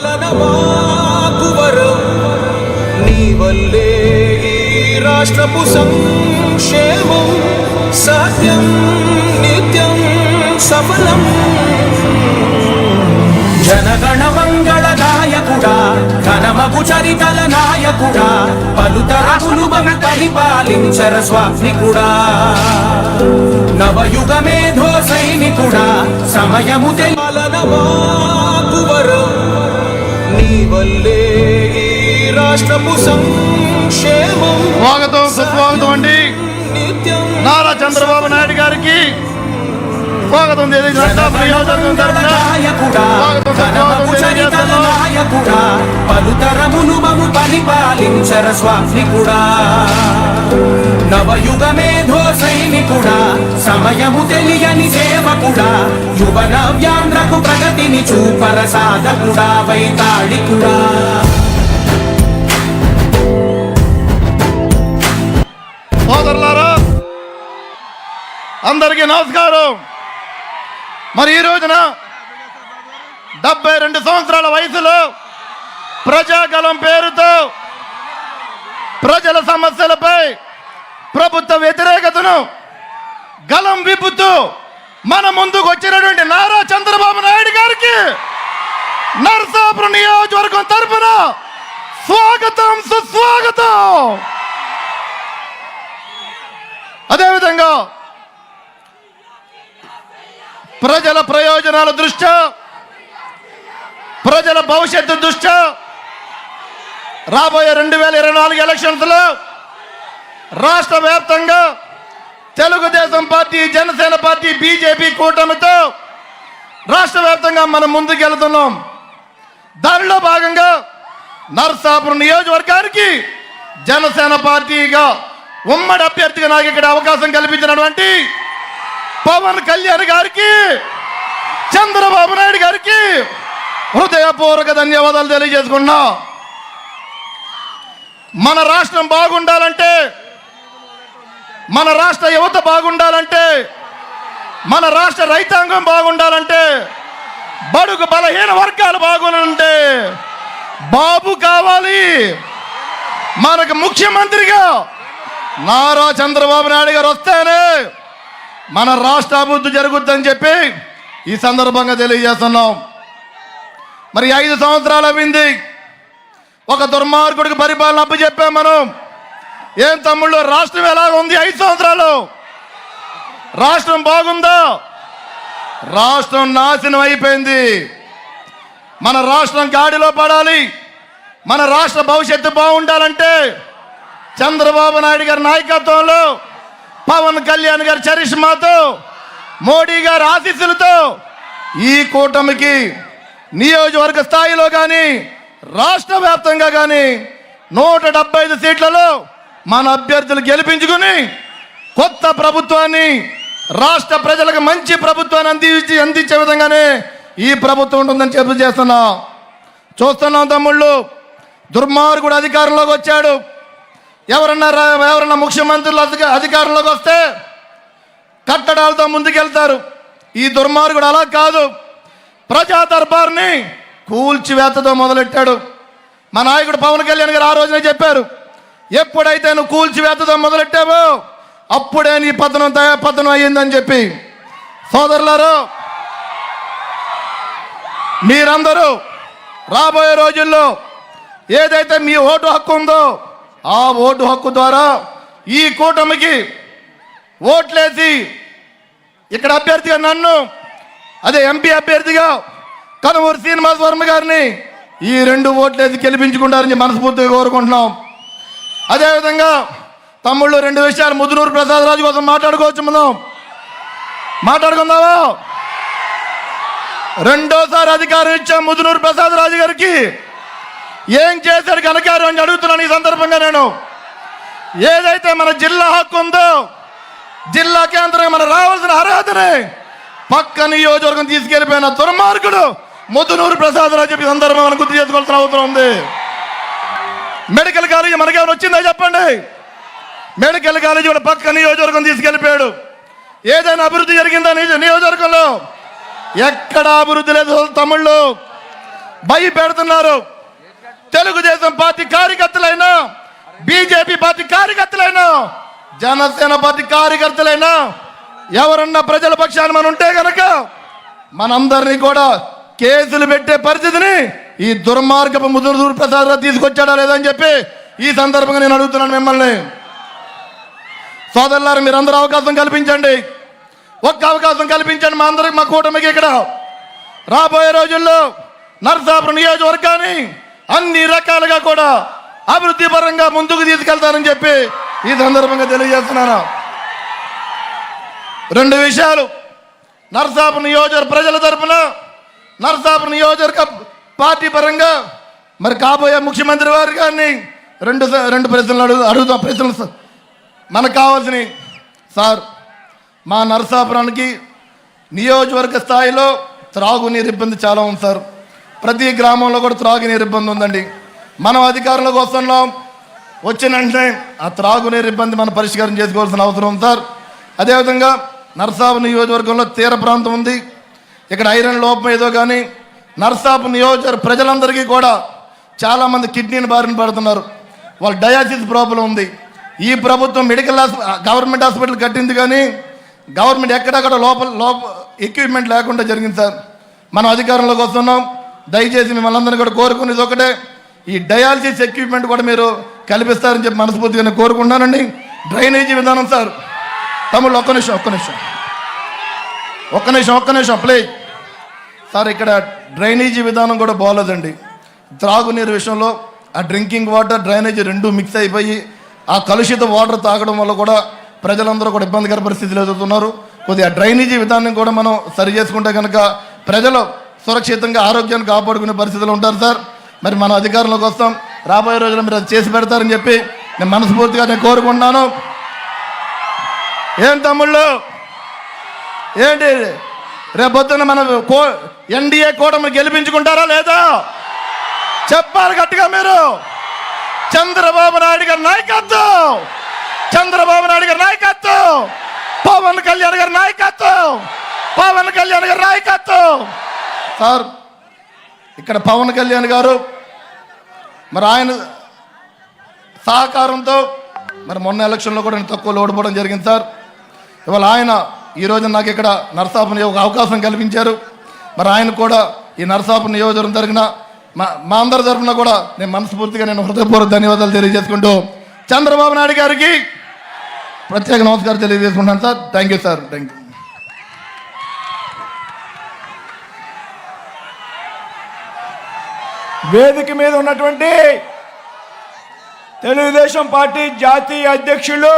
పాలనమాకువరం నీ వల్లే ఈ రాష్ట్రపు సంక్షేమం సత్యం నిత్యం సఫలం. జనగణ మంగళదాయకుడా ఘనమగు చరితల నాయకుడా పలుతరములు మన పరిపాలించర స్వాత్మికుడా. నవయుగ మేధో సైనికుడా సమయము తెలనమాకువరం సంక్షేమం. స్వాగతం సుస్వాగతం అండి. నారా చంద్రబాబు నాయుడు గారికి స్వాగతం మము పరిపాలించర స్వామికుడా. నవయుగ మేధో సైనికుడా సమయము తెలియని సేవకుడా యువ నవ్యాంధ్రకు ప్రగతిని చూపర సాధకుడా వైతాళికుడా. సోదరులారా అందరికీ నమస్కారం. మరి ఈ రోజున డెబ్బై రెండు సంవత్సరాల వయసులో ప్రజాగలం పేరుతో ప్రజల సమస్యలపై ప్రభుత్వ వ్యతిరేకతను గలం విప్పుతూ మన ముందుకు వచ్చినటువంటి నారా చంద్రబాబు నాయుడు గారికి నర్సాపురం నియోజకవర్గం తరపున స్వాగతం సుస్వాగతం. అదేవిధంగా ప్రజల ప్రయోజనాల దృష్ట్యా ప్రజల భవిష్యత్తు దృష్ట్యా రాబోయే రెండు వేల ఇరవై నాలుగు ఎలక్షన్స్లో రాష్ట్ర వ్యాప్తంగా Telugu Desam party Janasena party BJP కూటమితో రాష్ట్ర వ్యాప్తంగా మనం ముందుకెళ్తున్నాం. దానిలో భాగంగా నర్సాపురం నియోజకవర్గానికి జనసేన పార్టీగా ఉమ్మడి అభ్యర్థిగా నాకు ఇక్కడ అవకాశం కల్పించినటువంటి పవన్ కళ్యాణ్ గారికి చంద్రబాబు నాయుడు గారికి హృదయపూర్వక ధన్యవాదాలు తెలియజేసుకున్నా మన రాష్ట్రం బాగుండాలంటే మన రాష్ట్ర యువత బాగుండాలంటే మన రాష్ట్ర రైతాంగం బాగుండాలంటే బడుగు బలహీన వర్గాలు బాగుండాలంటే బాబు కావాలి. మనకు ముఖ్యమంత్రిగా నారా చంద్రబాబు నాయుడు గారు వస్తేనే మన రాష్ట్ర అభివృద్ధి జరుగుద్దని చెప్పి ఈ సందర్భంగా తెలియజేస్తున్నాం. మరి ఐదు సంవత్సరాలు అయింది ఒక దుర్మార్గుడికి పరిపాలన అప్పచెప్పాం మనం. ఏం తమ్ముళ్ళు రాష్ట్రం ఎలా ఉంది ఐదు సంవత్సరాలు? రాష్ట్రం బాగుందా? రాష్ట్రం నాశనం అయిపోయింది. మన రాష్ట్రం గాడిలో పడాలి. మన రాష్ట్ర భవిష్యత్తు బాగుండాలంటే చంద్రబాబు నాయుడు గారి నాయకత్వంలో పవన్ కళ్యాణ్ గారి చరిష్మాతో మోడీ గారి ఆశీస్సులతో ఈ కూటమికి నియోజకవర్గ స్థాయిలో కానీ రాష్ట్ర వ్యాప్తంగా కానీ నూట డెబ్బై ఐదు సీట్లలో మన అభ్యర్థులు గెలిపించుకుని కొత్త ప్రభుత్వాన్ని రాష్ట్ర ప్రజలకు మంచి ప్రభుత్వాన్ని అందించి అందించే విధంగానే ఈ ప్రభుత్వం ఉంటుందని చెప్పి చేస్తున్నా. చూస్తున్నాం తమ్ముళ్ళు. దుర్మార్గుడు అధికారంలోకి వచ్చాడు. ఎవరన్నా రా- ఎవరన్నా ముఖ్యమంత్రులు అధిక- అధికారంలోకి వస్తే కట్టడాలతో ముందుకెళ్తారు. ఈ దుర్మార్గుడు అలా కాదు. ప్రజా దర్బార్ని కూల్చివేతతో మొదలెట్టాడు. మా నాయకుడు పవన్ కళ్యాణ్ గారు ఆ రోజునే చెప్పారు ఎప్పుడైతే నువ్వు కూల్చివేతతో మొదలెట్టావో అప్పుడే నీ పతనం తయా- పతనం అయ్యిందని చెప్పి. సోదరులారు మీరందరూ రాబోయే రోజుల్లో ఏదైతే మీ ఓటు హక్కు ఉందో ఆ ఓటు హక్కు ద్వారా ఈ కూటమికి ఓట్లేసి ఇక్కడ అభ్యర్థిగా నన్ను అదే ఎంపీ అభ్యర్థిగా కనుమూరు శ్రీనివాస్ వర్మ గారిని ఈ రెండు ఓట్లేసి గెలిపించుకుంటారని మనస్ఫూర్తిగా కోరుకుంటున్నాం. అదేవిధంగా తమ్ముళ్ళు రెండు విషయాలు ముదునూరు ప్రసాద్ రాజు కోసం మాట్లాడుకోవచ్చు మనం. మాట్లాడుకుందామా? రెండోసారి అధికారం ఇచ్చాం ముదునూరు ప్రసాద్ రాజు గారికి. ఏం చేశాడు కనకారు అని అడుగుతున్నాను ఈ సందర్భంగా నేను? ఏదైతే మన జిల్లా హక్కు ఉందో జిల్లా కేంద్రం మన రావాల్సిన అర్హతని పక్క నియోజకవర్గం తీసుకెళ్ళిపోయిన దుర్మార్గుడు ముద్దునూరు ప్రసాద్ రాజు చెప్పి సందర్భం మనం గుర్తు చేసుకోవాల్సిన అవసరం ఉంది. మెడికల్ కాలేజీ మనకేమైనా వచ్చిందా చెప్పండి? మెడికల్ కాలేజీ కూడా పక్క నియోజకవర్గం తీసుకెళ్ళిపోయాడు. ఏదైనా అభివృద్ధి జరిగిందా నిజ- నియోజకవర్గంలో? ఎక్కడ అభివృద్ధి లేదు తమ్ముళ్ళు భయపెడుతున్నారు. తెలుగుదేశం పార్టీ కార్యకర్తలైనా బీజేపీ పార్టీ కార్యకర్తలైనా జనసేన పార్టీ కార్యకర్తలైనా ఎవరన్నా ప్రజల పక్షాన్ని మనం ఉంటే కనుక మనందరినీ కూడా కేసులు పెట్టే పరిస్థితిని ఈ దుర్మార్గపు ముదురు ప్రసాద్ రావు తీసుకొచ్చాడా లేదని చెప్పి ఈ సందర్భంగా నేను అడుగుతున్నాను మిమ్మల్ని. సోదరులారు మీరందరూ అవకాశం కల్పించండి. ఒక్క అవకాశం కల్పించండి మా అందరికి మా కూటమికి ఇక్కడ. రాబోయే రోజుల్లో నర్సాపురం నియోజకవర్గాన్ని అన్ని రకాలుగా కూడా అభివృద్ధి పరంగా ముందుకు తీసుకెళ్తారని చెప్పి ఈ సందర్భంగా తెలియజేస్తున్నాను. రెండు విషయాలు. నరసాపురం నియోజక ప్రజల తరఫున నరసాపురం నియోజకవర్గ పార్టీ పరంగా మరి కాబోయే ముఖ్యమంత్రి వారి గారిని రెండు రెండు ప్రశ్నలు అడుగు అడుగుతాం ప్రశ్నలు మనకు కావాల్సినవి. సార్ మా నరసాపురానికి నియోజకవర్గ స్థాయిలో త్రాగునీరు ఇబ్బంది చాలా ఉంది సార్. ప్రతి గ్రామంలో కూడా త్రాగునీరు ఇబ్బంది ఉందండి. మనం అధికారంలోకి వస్తున్నాం. వచ్చిన వెంటనే ఆ త్రాగునీరు ఇబ్బంది మనం పరిష్కారం చేసుకోవాల్సిన అవసరం ఉంది సార్. అదేవిధంగా నరసాపు నియోజకవర్గంలో తీర ప్రాంతం ఉంది. ఇక్కడ ఐరన్ లోపం ఏదో కానీ నర్సాపు నియోజకవర్గ ప్రజలందరికీ కూడా చాలామంది కిడ్నీని బారిన పడుతున్నారు. వాళ్ళ డయాసిస్ ప్రాబ్లం ఉంది. ఈ ప్రభుత్వం మెడికల్ గవర్నమెంట్ హాస్పిటల్ కట్టింది కానీ గవర్నమెంట్ ఎక్కడక్కడ లోపల లోప ఎక్విప్మెంట్ లేకుండా జరిగింది సార్. మనం అధికారంలోకి వస్తున్నాం. దయచేసి మిమ్మల్ని అందరినీ కూడా కోరుకునేది ఒకటే. ఈ డయాలసిస్ ఎక్విప్మెంట్ కూడా మీరు కల్పిస్తారని చెప్పి మనస్ఫూర్తిగా కోరుకుంటున్నానండి. డ్రైనేజీ విధానం సార్. తమ్ముళ్ళు ఒక్క నిమిషం ఒక్క నిమిషం. ఒక్క నిమిషం ఒక్క నిమిషం ప్లీజ్. సార్ ఇక్కడ డ్రైనేజీ విధానం కూడా బాగోలేదండి. త్రాగునీరు విషయంలో ఆ డ్రింకింగ్ వాటర్ డ్రైనేజీ రెండు మిక్స్ అయిపోయి ఆ కలుషిత వాటర్ తాగడం వల్ల కూడా ప్రజలందరూ కూడా ఇబ్బందికర పరిస్థితులు ఎదుగుతున్నారు. కొద్దిగా డ్రైనేజీ విధానం కూడా మనం సరి చేసుకుంటే కనుక ప్రజలు సురక్షితంగా ఆరోగ్యాన్ని కాపాడుకునే పరిస్థితులు ఉంటారు సార్. మరి మనం అధికారంలోకి వస్తాం. రాబోయే రోజుల్లో మీరు అది చేసి పెడతారని చెప్పి నేను మనస్ఫూర్తిగా నేను కోరుకుంటున్నాను. ఏం తమ్ముళ్ళు? ఏంటి? రేపొద్దున మన కో ఎన్డీఏ కూటమి గెలిపించుకుంటారా లేదా? చెప్పాలి గట్టిగా మీరు. చంద్రబాబు నాయుడు గారి నాయకత్వం. చంద్రబాబు నాయుడు గారి నాయకత్వం. పవన్ కళ్యాణ్ గారి నాయకత్వం. పవన్ కళ్యాణ్ గారి నాయకత్వం. సార్ ఇక్కడ పవన్ కళ్యాణ్ గారు మరి ఆయన సహకారంతో మరి మొన్న ఎలక్షన్లో కూడా నేను తక్కువ ఓడిపోవడం జరిగింది సార్. ఇవాళ ఆయన ఈరోజు నాకు ఇక్కడ నరసాపురం ఒక అవకాశం కల్పించారు. మరి ఆయన కూడా ఈ నరసాపురం నియోజకవర్గం తరఫున మా మా అందరి తరఫున కూడా నేను మనస్ఫూర్తిగా నేను హృదయపూర్వక ధన్యవాదాలు తెలియజేసుకుంటూ చంద్రబాబు నాయుడు గారికి ప్రత్యేక నమస్కారం తెలియజేసుకుంటాను sir. Thank you sir thank you వేదిక మీద ఉన్నటువంటి తెలుగుదేశం పార్టీ జాతీయ అధ్యక్షులు